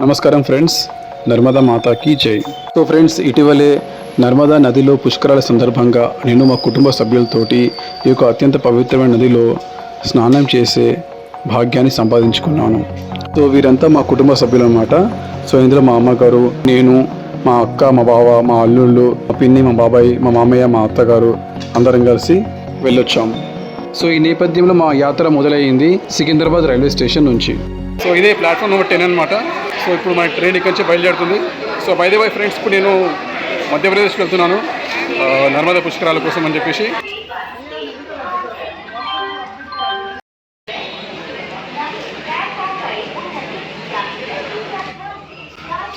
నమస్కారం ఫ్రెండ్స్ నర్మదా మాతాకి జై. సో ఫ్రెండ్స్ ఇటీవలే నర్మదా నదిలో పుష్కరాల సందర్భంగా నేను మా కుటుంబ సభ్యులతోటి ఈ యొక్క అత్యంత పవిత్రమైన నదిలో స్నానం చేసే భాగ్యాన్ని సంపాదించుకున్నాను. సో వీరంతా మా కుటుంబ సభ్యులు అనమాట సో ఇందులో మా అమ్మగారు నేను మా అక్క మా బావ మా అల్లుళ్ళు మా పిన్ని మా బాబాయ్ మా మామయ్య మా అత్తగారు అందరం కలిసి వెళ్ళొచ్చాము సో ఈ నేపథ్యంలో మా యాత్ర మొదలైంది సికింద్రాబాద్ రైల్వే స్టేషన్ నుంచి. సో ఇదే ప్లాట్ఫామ్ నెంబర్ టెన్ అనమాట సో ఇప్పుడు మన ట్రైన్ ఇక్కడి నుంచి బయలుదేరుతుంది. సో బై బై ఫ్రెండ్స్ ఇప్పుడు నేను మధ్యప్రదేశ్కి వెళ్తున్నాను. నర్మదా పుష్కరాల కోసం అని చెప్పేసి.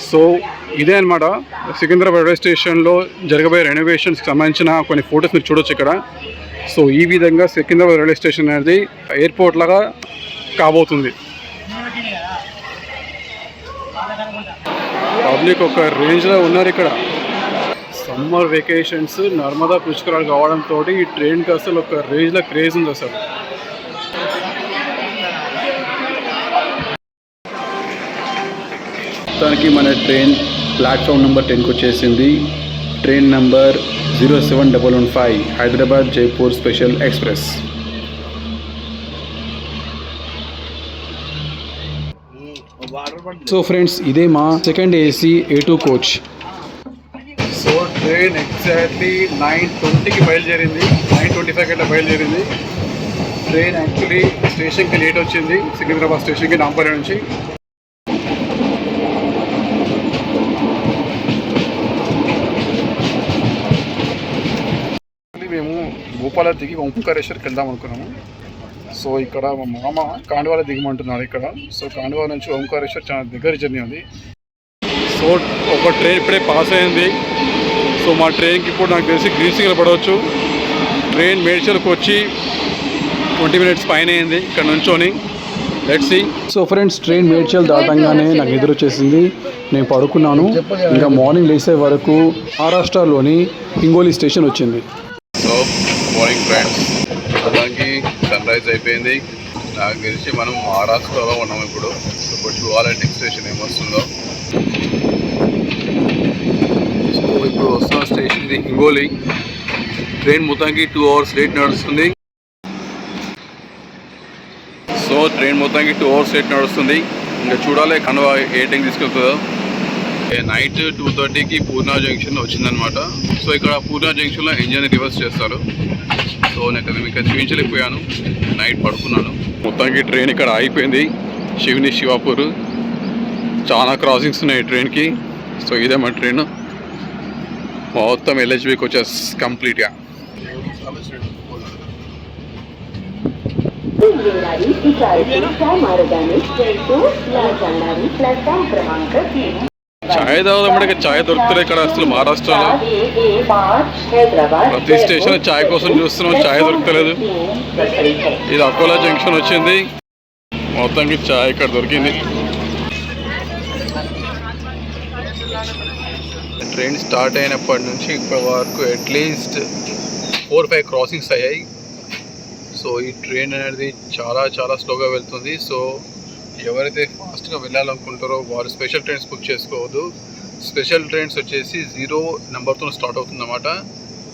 సో ఇదే అనమాట సికింద్రాబాద్ రైల్వే స్టేషన్లో జరగబోయే రెనోవేషన్స్కి సంబంధించిన కొన్ని ఫొటోస్ మీరు చూడొచ్చు ఇక్కడ. సో ఈ విధంగా సికింద్రాబాద్ రైల్వే స్టేషన్ అనేది ఎయిర్పోర్ట్ లాగా కాబోతుంది. పబ్లిక్ ఒక రేంజ్లో ఉన్నారు ఇక్కడ. సమ్మర్ వెకేషన్స్ నర్మదా పుష్కరాలు కావడంతో ఈ ట్రైన్కి అసలు ఒక రేంజ్లో క్రేజ్ ఉంది అసలు. మొత్తానికి మన ట్రైన్ ప్లాట్ఫామ్ నెంబర్ టెన్కి వచ్చేసింది. Train number zero seven double one five Hyderabad Jaipur special express. So friends ఇదే మా second AC A two coach so train exactly nine ట్వంటీకి బయలుదేరింది. నైన్ ట్వంటీ ఫైవ్ అట్లా బయలుదేరింది. ట్రైన్ యాక్చువల్లీ స్టేషన్కి లేట్ వచ్చింది. సికింద్రాబాద్ స్టేషన్కి నాంపల్లి నుంచి యాక్చువల్లీ మేము భూపాల దిగి ఓంకారేశ్వర్కి వెళ్దాం అనుకున్నాము. సో ఇక్కడ మా మామ కాండవాల దిగమంటున్నారు ఇక్కడ. సో కాండవాల నుంచి ఓంకారేశ్వర్ చాలా దగ్గర జర్నీ ఉంది. సో ఒక ట్రైన్ ఇప్పుడే పాస్ అయింది. సో మా ట్రైన్కి ఇప్పుడు నాకు తెలిసి గ్రీన్ సిగ్నల్ పడవచ్చు. ట్రైన్ మేడ్చల్కి వచ్చి ట్వంటీ మినిట్స్ పైన అయింది ఇక్కడ నుంచొని. Let's see so friends train Medchal దాటంగానే నాకు ఎదురు వచ్చేసింది. నేను పడుకున్నాను. ఇంకా మార్నింగ్ లేసే వరకు మహారాష్ట్రలోని హింగోలి స్టేషన్ వచ్చింది. సో మార్నింగ్ ఫ్రెండ్స్ మొత్తానికి సన్ రైజ్ అయిపోయింది. నాకు తెలిసి మనం మహారాష్ట్రలో ఉన్నాం ఇప్పుడు. సో ఇప్పుడు చూడాలి నెక్స్ట్ స్టేషన్ ఏమొస్తుందో సో ఇప్పుడు వస్తున్న స్టేషన్ ఇది హింగోలి. ట్రైన్ మొత్తానికి టూ అవర్స్ లేట్ నడుస్తుంది. సో ట్రైన్ మొత్తానికి టూ అవర్స్ లేట్ నడుస్తుంది. ఇంకా చూడాలి కనువ ఏ టైం తీసుకెళ్తుందో. నైట్ టూ థర్టీకి పూర్ణా జంక్షన్ వచ్చిందనమాట సో ఇక్కడ పూర్ణా జంక్షన్లో ఇంజన్ రివర్స్ చేస్తారు సో నేను మీకు ఇక్కడ చూపించలేకపోయాను నైట్ పడుకున్నాను మొత్తానికి ట్రైన్ ఇక్కడ ఆగిపోయింది శివుని శివాపూర్ చాలా క్రాసింగ్స్ ఉన్నాయి ట్రైన్కి సో ఇదే మా ట్రైన్ మొత్తం ఎల్హెచ్బికి వచ్చేసి కంప్లీట్గా येणारी ती चाळीसच्या मार्गाने जयपूर या जाणारी प्लॅटफॉर्म क्रमांक तीन చాయ్ తాగుదామంటే చాయ్ దొరుకుతుంది ఇక్కడ అసలు మహారాష్ట్రలో. ప్రతి స్టేషన్ చాయ్ కోసం చూస్తున్నాం. చాయ్ దొరకలేదు ఇది అకోలా జంక్షన్ వచ్చింది. మొత్తానికి చాయ్ ఇక్కడ దొరికింది. ట్రైన్ స్టార్ట్ అయినప్పటి నుంచి ఇప్పటి వరకు at least four five crossings అయ్యాయి. సో ఈ ట్రైన్ అనేది చాలా చాలా స్లోగా వెళ్తుంది. సో ఎవరైతే ఫాస్ట్గా వెళ్ళాలనుకుంటారో వారు స్పెషల్ ట్రైన్స్ బుక్ చేసుకోవద్దు. స్పెషల్ ట్రైన్స్ వచ్చేసి జీరో నెంబర్తో స్టార్ట్ అవుతుందన్నమాట.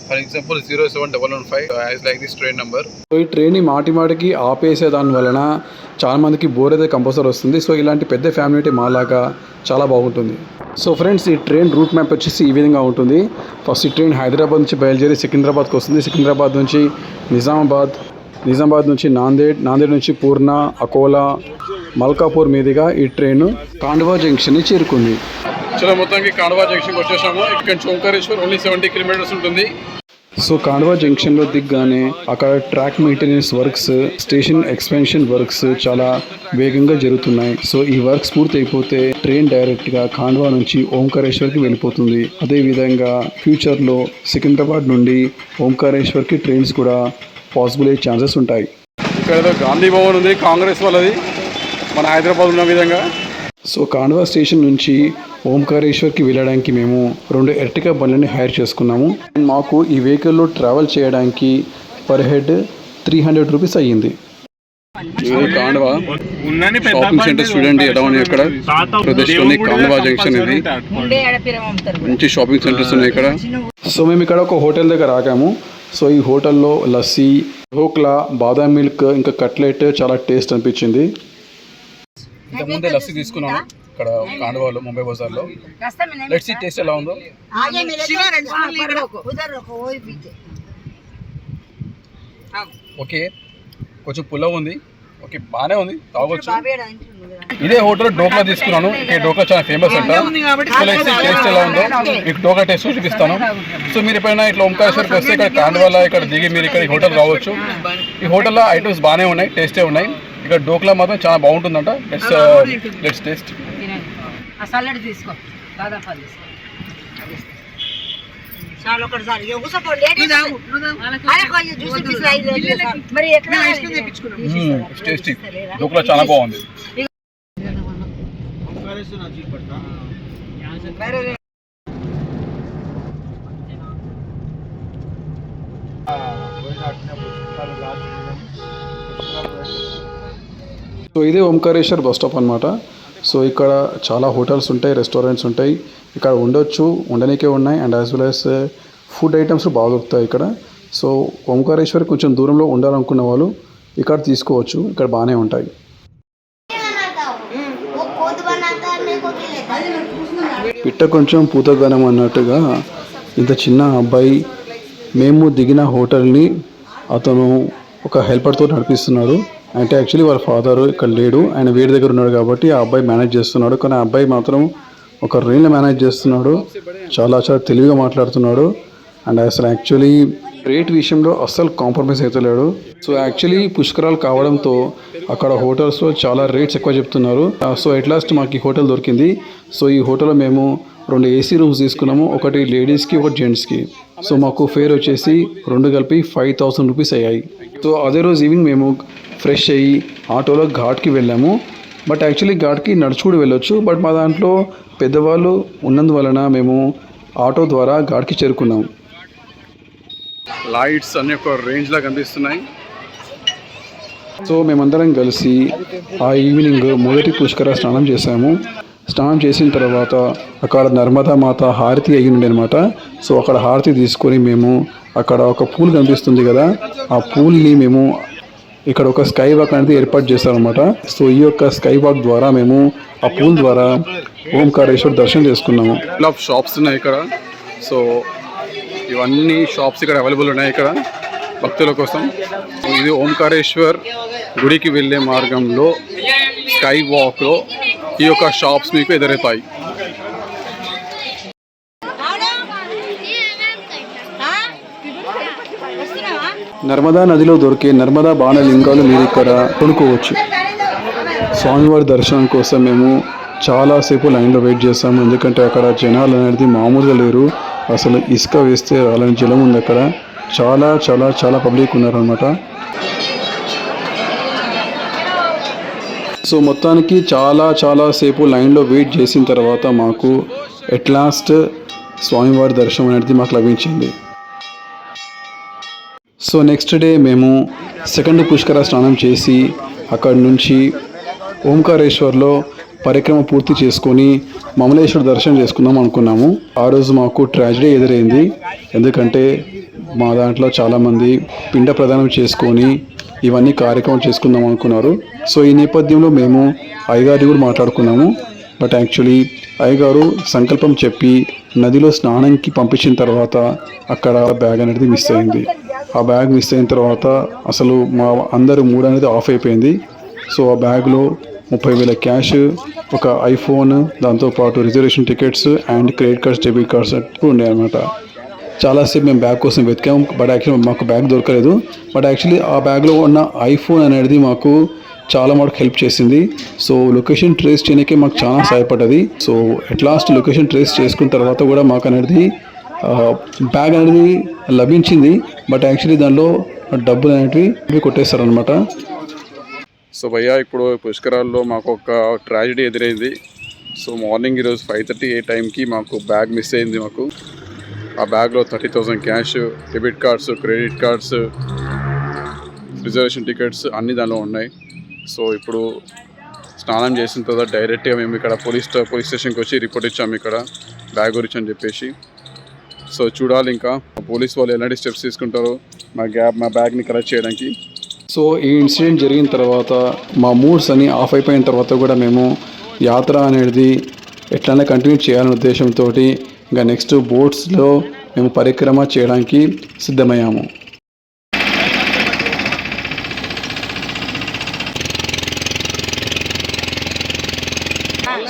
For example zero seven double one five as like this train number so ఈ ట్రైన్ మాటి మాటికి ఆపేసే దాని వలన చాలా మందికి బోర్ అయితే కంపల్సరీ వస్తుంది. సో ఇలాంటి పెద్ద ఫ్యామిలీ మాలాగా చాలా బాగుంటుంది. సో ఫ్రెండ్స్ ఈ ట్రైన్ రూట్ మ్యాప్ వచ్చేసి ఈ విధంగా ఉంటుంది. ఫస్ట్ ఈ ట్రైన్ హైదరాబాద్ నుంచి బయలుదేరి సికింద్రాబాద్కి వస్తుంది. సికింద్రాబాద్ నుంచి నిజామాబాద్ నిజామాబాద్ నుంచి నాందేడ్ నాందేడ్ నుంచి పూర్ణ అకోలా మల్కాపూర్ మీదుగా ఈ ట్రైన్ కాండవా జంక్షన్ని చేరుకుంది. చలో మొత్తానికి కాండవా జంక్షన్కి వచ్చేసాము. ఇక్కడ ఓంకారేశ్వర్ ఓన్లీ సెవెంటీ కిలోమీటర్స్ ఉంటుంది. సో కాండవా జంక్షన్లో దిగ్గానే అక్కడ track maintenance works station expansion works చాలా వేగంగా జరుగుతున్నాయి. సో ఈ వర్క్స్ పూర్తి అయిపోతే ట్రైన్ డైరెక్ట్గా ఖాండ్వా నుంచి ఓంకారేశ్వర్కి వెళ్ళిపోతుంది. అదే విధంగా ఫ్యూచర్లో సికింద్రాబాద్ నుండి ఓంకారేశ్వర్కి ట్రైన్స్ కూడా పాసిబుల్ అయ్యే ఛాన్సెస్ ఉంటాయి. ఇక్కడ గాంధీ భవన్ ఉంది కాంగ్రెస్ వాళ్ళది. మన హైదరాబాద్ ఉన్న విధంగా. సో కాండ్వా స్టేషన్ నుంచి ఓంకారేశ్వర్కి వెళ్ళడానికి మేము రెండు ఎర్టికా బండ్లని హైర్ చేసుకున్నాము. అండ్ మాకు ఈ వెహికల్లో ట్రావెల్ చేయడానికి per head three hundred rupees అయ్యింది. ఇది కాండవా షాపింగ్ సెంటర్స్ చూడండి. ఎలా ఉన్నాయి ఇక్కడ ప్రదేశ్లోని కాండవా జంక్షన్ ఇది. మంచి షాపింగ్ సెంటర్స్ ఉన్నాయి ఇక్కడ. సో మేము ఇక్కడ ఒక హోటల్ దగ్గర ఆగాము. సో ఈ హోటల్లో లస్సీ ఢోక్లా బాదాం మిల్క్ ఇంకా కట్లెట్ చాలా టేస్ట్ అనిపించింది. ఇంతకుముందే లస్సీ తీసుకున్నాను. ఇక్కడ కాండవాలు ముంబై బజార్లో. లెట్స్ టేస్ట్ ఎలా ఉందో? ఓకే. కొంచెం పులవ్ ఉంది. ఓకే బాగానే ఉంది. తాగొచ్చు. ఇదే హోటల్ డోకా తీసుకున్నాను. ఈ డోకా చాలా ఫేమస్ అంటే టేస్ట్ ఎలా ఉందో. మీకు డోకా టేస్ట్ చూపిస్తాను. సో మీరు ఎప్పుడైనా ఇట్లా ఓంకారేశ్వర్కి వస్తే ఇక్కడ కాండవాల ఇక్కడ దిగి మీరు ఇక్కడ హోటల్ రావచ్చు ఈ హోటల్లో ఐటమ్స్ బాగానే ఉన్నాయి టేస్టే ఉన్నాయి. ఇక్కడ డోక్లా మాత్రం చాలా బాగుంటుందంట. లెట్స్ లెట్స్ టేస్ట్ తీసుకో. తీసుకో. చాలా ఒకటి సో ఇదే ఓంకారేశ్వర్ బస్ స్టాప్ అనమాట సో ఇక్కడ చాలా హోటల్స్ ఉంటాయి రెస్టారెంట్స్ ఉంటాయి. ఇక్కడ ఉండొచ్చు ఉండనికే ఉన్నాయి. And as well as food items బాగా దొరుకుతాయి ఇక్కడ. సో ఓంకారేశ్వర్ కొంచెం దూరంలో ఉండాలనుకున్న వాళ్ళు ఇక్కడ తీసుకోవచ్చు. ఇక్కడ బాగానే ఉంటాయి. పిట్ట కొంచెం పూతగనం అన్నట్టుగా ఇంత చిన్న అబ్బాయి మేము దిగిన హోటల్ని అతను ఒక హెల్పర్తో నడిపిస్తున్నాడు. అంటే యాక్చువల్లీ వాళ్ళ ఫాదర్ ఇక్కడ లేడు. ఆయన వీడి దగ్గర ఉన్నాడు కాబట్టి ఆ అబ్బాయి మేనేజ్ చేస్తున్నాడు. కానీ ఆ అబ్బాయి మాత్రం ఒక రేంజ్లో మేనేజ్ చేస్తున్నాడు. చాలా చాలా తెలివిగా మాట్లాడుతున్నాడు. అండ్ అసలు యాక్చువల్లీ రేట్ విషయంలో అస్సలు కాంప్రమైజ్ అవుతలేడు సో యాక్చువల్లీ పుష్కరాలు కావడంతో అక్కడ హోటల్స్లో చాలా రేట్స్ ఎక్కువ చెప్తున్నారు. సో ఎట్ లాస్ట్ మాకు ఈ హోటల్ దొరికింది. సో ఈ హోటల్లో మేము రెండు ఏసీ రూమ్స్ తీసుకున్నాము. ఒకటి లేడీస్కి ఒకటి జెంట్స్కి సో మాకు ఫేర్ వచ్చేసి రెండు కలిపి ఫైవ్ థౌసండ్ రూపీస్ అయ్యాయి. సో అదే రోజు ఈవినింగ్ మేము ఫ్రెష్ అయ్యి ఆటోలో ఘాట్కి వెళ్ళాము. బట్ యాక్చువల్లీ ఘాట్కి నడుచుకుని వెళ్ళొచ్చు. బట్ మా దాంట్లో పెద్దవాళ్ళు ఉన్నందువలన మేము ఆటో ద్వారా ఘాట్కి చేరుకున్నాము లైట్స్ అన్ని ఒక రేంజ్ లా కనిపిస్తున్నాయి. సో మేమందరం కలిసి ఆ ఈవినింగ్ మొదటి పుష్కర స్నానం చేశాము. స్నానం చేసిన తర్వాత అక్కడ నర్మదా మాత హారతి అయ్యి ఉండే అనమాట సో అక్కడ హారతి తీసుకొని మేము అక్కడ ఒక పూల్ కనిపిస్తుంది కదా ఆ పూల్ని మేము ఇక్కడ ఒక స్కై వాక్ అనేది ఏర్పాటు చేశారనమాట సో ఈ యొక్క స్కై వాక్ ద్వారా మేము ఆ పూల్ ద్వారా ఓంకారేశ్వర్ దర్శనం చేసుకున్నాము. ఇలా ఆఫ్ షాప్స్ ఉన్నాయి ఇక్కడ. సో ఇవన్నీ షాప్స్ ఇక్కడ అవైలబుల్ ఉన్నాయి ఇక్కడ భక్తుల కోసం. ఇది ఓంకారేశ్వర్ గుడికి వెళ్ళే మార్గంలో స్కై వాక్లో ఈ యొక్క షాప్స్ మీకు ఎదురవుతాయి. నర్మదా నదిలో దొరికే నర్మదా బాణలింగాలు మీరు ఇక్కడ కొనుక్కోవచ్చు. స్వామివారి దర్శనం కోసం మేము చాలాసేపు లైన్లో వెయిట్ చేస్తాము ఎందుకంటే అక్కడ జనాలు అనేది మామూలుగా లేరు. అసలు ఇసుక వేస్తే రాలని జలం ఉంది అక్కడ. చాలా చాలా చాలా పబ్లిక్ ఉన్నారనమాట సో మొత్తానికి చాలా చాలా సేపు లైన్లో వెయిట్ చేసిన తర్వాత మాకు ఎట్ లాస్ట్ స్వామివారి దర్శనం అనేది మాకు లభించింది. సో నెక్స్ట్ డే మేము సెకండ్ పుష్కర స్నానం చేసి అక్కడి నుంచి ఓంకారేశ్వర్లో పరిక్రమ పూర్తి చేసుకొని మమలేశ్వర దర్శనం చేసుకుందాం అనుకున్నాము. ఆ రోజు మాకు ట్రాజడీ ఎదురైంది. ఎందుకంటే మా దాంట్లో చాలామంది పిండ ప్రదానం చేసుకొని ఇవన్నీ కార్యక్రమం చేసుకుందాం అనుకున్నారు. సో ఈ నేపథ్యంలో మేము అయ్యగారి కూడా మాట్లాడుకున్నాము. బట్ యాక్చువల్లీ అయ్యగారు సంకల్పం చెప్పి నదిలో స్నానంకి పంపించిన తర్వాత అక్కడ బ్యాగ్ అనేది మిస్ అయింది. ఆ బ్యాగ్ మిస్ అయిన తర్వాత అసలు మా అందరి మూడ్ అనేది ఆఫ్ అయిపోయింది. సో ఆ బ్యాగ్లో ముప్పై వేల క్యాష్ ఒక ఐఫోన్ దాంతోపాటు reservation tickets and credit cards debit cards ఉన్నాయి అనమాట చాలాసేపు మేము బ్యాగ్ కోసం వెతికాము బట్ యాక్చువల్లీ మాకు బ్యాగ్ దొరకలేదు. బట్ యాక్చువల్లీ ఆ బ్యాగ్లో ఉన్న ఐఫోన్ అనేది మాకు చాలా మటుకు హెల్ప్ చేసింది. సో లొకేషన్ ట్రేస్ చేయడానికి మాకు చాలా సహాయపడ్డది. So at last location trace చేసుకున్న తర్వాత కూడా మాకు అనేది బ్యాగ్ అనేది లభించింది బట్ యాక్చువల్లీ దానిలో డబ్బులు అనేటివి కొట్టేస్తారనమాట సో భయ్యా ఇప్పుడు పుష్కరాల్లో మాకు ఒక ట్రాజడీ ఎదురైంది. సో మార్నింగ్ ఈరోజు ఫైవ్ థర్టీ ఏ టైంకి మాకు బ్యాగ్ మిస్ అయింది మాకు. ఆ బ్యాగ్లో thirty thousand cash debit cards credit cards reservation tickets అన్నీ దానిలో ఉన్నాయి. సో ఇప్పుడు స్నానం చేసిన తర్వాత డైరెక్ట్గా మేము ఇక్కడ పోలీస్ పోలీస్ స్టేషన్కి వచ్చి రిపోర్ట్ ఇచ్చాము ఇక్కడ బ్యాగ్ గురించి అని చెప్పేసి. సో చూడాలి ఇంకా. పోలీస్ వాళ్ళు ఎలాంటి స్టెప్స్ తీసుకుంటారో మా గ్యాప్ మా బ్యాగ్ని కరెక్ట్ చేయడానికి. సో ఈ ఇన్సిడెంట్ జరిగిన తర్వాత మా మూడ్స్ అని ఆఫ్ అయిపోయిన తర్వాత కూడా మేము యాత్ర అనేది ఎట్లైనా కంటిన్యూ చేయాలనే ఉద్దేశంతో ఇంకా నెక్స్ట్ బోట్స్లో మేము పరిక్రమ చేయడానికి సిద్ధమయ్యాము.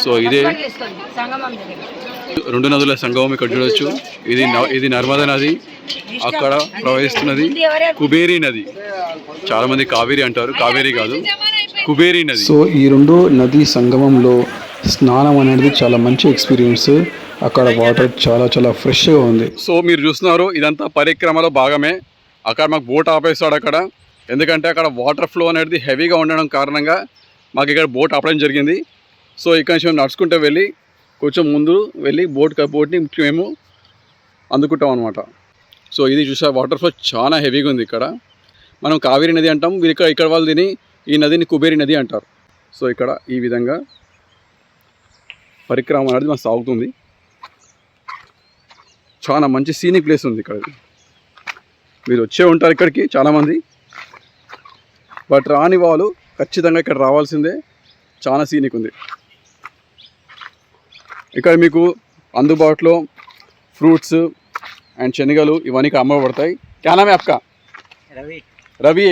సో ఇదే రెండు నదుల సంగమం ఇక్కడ చూడొచ్చు. ఇది ఇది నర్మదా నది. అక్కడ ప్రవహిస్తున్నది కుబేరి నది. చాలా మంది కావేరి అంటారు. కావేరి కాదు. కుబేరి నది. సో ఈ రెండు నదీ సంగమంలో స్నానం అనేది చాలా మంచి ఎక్స్పీరియన్స్. అక్కడ వాటర్ చాలా చాలా ఫ్రెష్గా ఉంది. సో మీరు చూస్తున్నారు ఇదంతా పరిక్రమలో భాగమే. అక్కడ మాకు బోట్ ఆపేస్తాడు అక్కడ. ఎందుకంటే అక్కడ వాటర్ ఫ్లో అనేది హెవీగా ఉండడం కారణంగా మాకు ఇక్కడ బోట్ ఆపడం జరిగింది. సో ఇక్కడ నుంచి మేము నడుచుకుంటూ వెళ్ళి కొంచెం ముందు వెళ్ళి బోట్ బోట్ని మేము అందుకుంటాం అనమాట సో ఇది చూసా వాటర్ ఫ్లో చాలా హెవీగా ఉంది ఇక్కడ. మనం కావేరి నది అంటాం వీరు ఇక్కడ ఇక్కడ వాళ్ళు దీని ఈ నదిని కుబేరి నది అంటారు. సో ఇక్కడ ఈ విధంగా పరిక్రమ అనేది మాకు సాగుతుంది. చాలా మంచి సీనిక్ ప్లేస్ ఉంది ఇక్కడ. మీరు వచ్చే ఉంటారు ఇక్కడికి చాలామంది బట్ రాని వాళ్ళు ఖచ్చితంగా ఇక్కడ రావాల్సిందే. చాలా సీనిక్ ఉంది. ఇక్కడ మీకు అందుబాటులో ఫ్రూట్స్ అండ్ శనగలు ఇవన్నీ ఇక్కడ అమ్మబడతాయి. క్యా నామే ఆప్కా? రవి. రవి.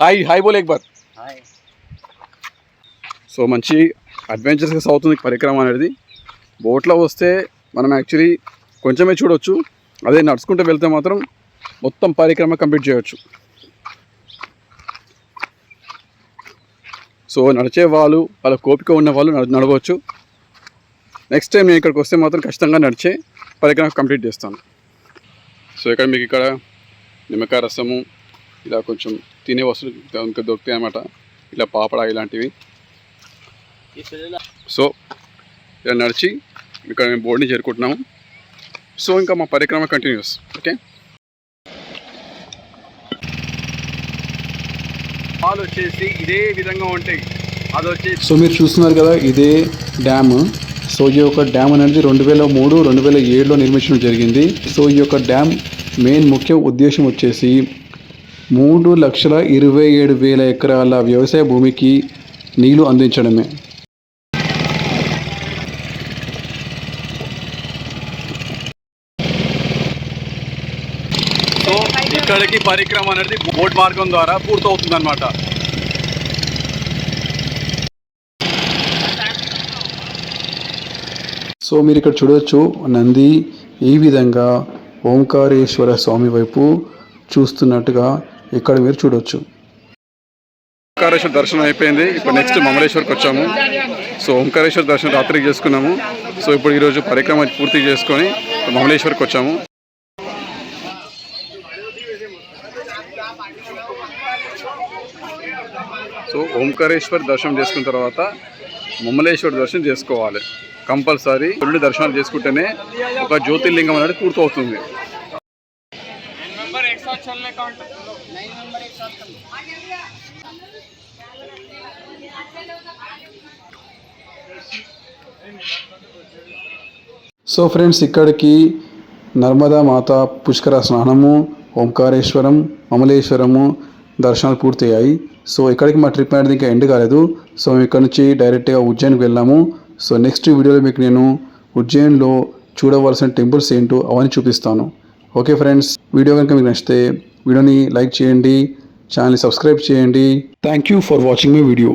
హాయ్ హాయ్ బోల్ ఎక్ బార్. సో మంచి అడ్వెంచరస్గా అవుతుంది పరిక్రమ అనేది. బోట్లో వస్తే మనం యాక్చువల్లీ కొంచెమే చూడొచ్చు. అదే నడుచుకుంటూ వెళ్తే మాత్రం మొత్తం పరిక్రమ కంప్లీట్ చేయొచ్చు. సో నడిచే వాళ్ళు వాళ్ళ కోపిక ఉన్న వాళ్ళు నడ నడవచ్చు. నెక్స్ట్ టైం నేను ఇక్కడికి వస్తే మాత్రం ఖచ్చితంగా నడిచే పరిక్రమ కంప్లీట్ చేస్తాను. సో ఇక్కడ మీకు ఇక్కడ నిమ్మకాయ రసము ఇలా కొంచెం తినే వస్తువులు ఇంకా దొరుకుతాయి అన్నమాట. ఇలా పాపడ ఇలాంటివి. సో ఇలా నడిచి ఇక్కడ మేము బోర్డుని చేరుకుంటున్నాము. సో ఇంకా మా పరిక్రమ కంటిన్యూస్ ఓకే పాలు వచ్చేసి ఇదే విధంగా ఉంటాయి. అది వచ్చేసి సో మీరు చూస్తున్నారు కదా ఇదే డ్యామ్ సో ఈ యొక్క డ్యామ్ అనేది రెండు వేల మూడు రెండు వేల ఏడులో నిర్మించడం జరిగింది. సో ఈ యొక్క డ్యామ్ మెయిన్ ముఖ్య ఉద్దేశం వచ్చేసి మూడు లక్షల ఇరవై ఏడు వేల ఎకరాల వ్యవసాయ భూమికి నీళ్ళు అందించడమే. సో ఇక్కడికి పరిక్రమ అనేది బోట్ మార్గం ద్వారా పూర్తవుతుంది అనమాట సో మీరు ఇక్కడ చూడవచ్చు నంది ఈ విధంగా ఓంకారేశ్వర స్వామి వైపు చూస్తున్నట్టుగా ఇక్కడ మీరు చూడవచ్చు ఓంకారేశ్వర దర్శనం అయిపోయింది. ఇప్పుడు నెక్స్ట్ మమలేశ్వర్కి వచ్చాము. సో ఓంకారేశ్వర దర్శనం రాత్రికి చేసుకున్నాము. సో ఇప్పుడు ఈరోజు పరిక్రమ పూర్తి చేసుకొని మమలేశ్వర్కి వచ్చాము. సో ఓంకారేశ్వర్ దర్శనం చేసుకున్న తర్వాత మమ్మలేశ్వర్ దర్శనం చేసుకోవాలి. కంపల్సరీ రెండు దర్శనాలు చేసుకుంటేనే ఒక జ్యోతిర్లింగం అనేది పూర్తవుతుంది. సో ఫ్రెండ్స్ ఇక్కడికి నర్మదా మాత పుష్కర స్నానము ఓంకారేశ్వరం అమలేశ్వరము దర్శనాలు పూర్తయ్యాయి. సో ఇక్కడికి మా ట్రిప్ అనేది ఇంకా ఎండ్ కాలేదు. సో మేము ఇక్కడ నుంచి డైరెక్ట్గా ఉజ్జయిన్కి వెళ్ళాము. సో నెక్స్ట్ వీడియోలో మీకు నేను ఉజ్జయిన్లో చూడవలసిన టెంపుల్స్ ఏంటో అవన్నీ చూపిస్తాను. ఓకే ఫ్రెండ్స్ వీడియో కనుక మీకు నచ్చితే వీడియోని లైక్ చేయండి ఛానల్ని సబ్స్క్రైబ్ చేయండి. Thank you for watching my video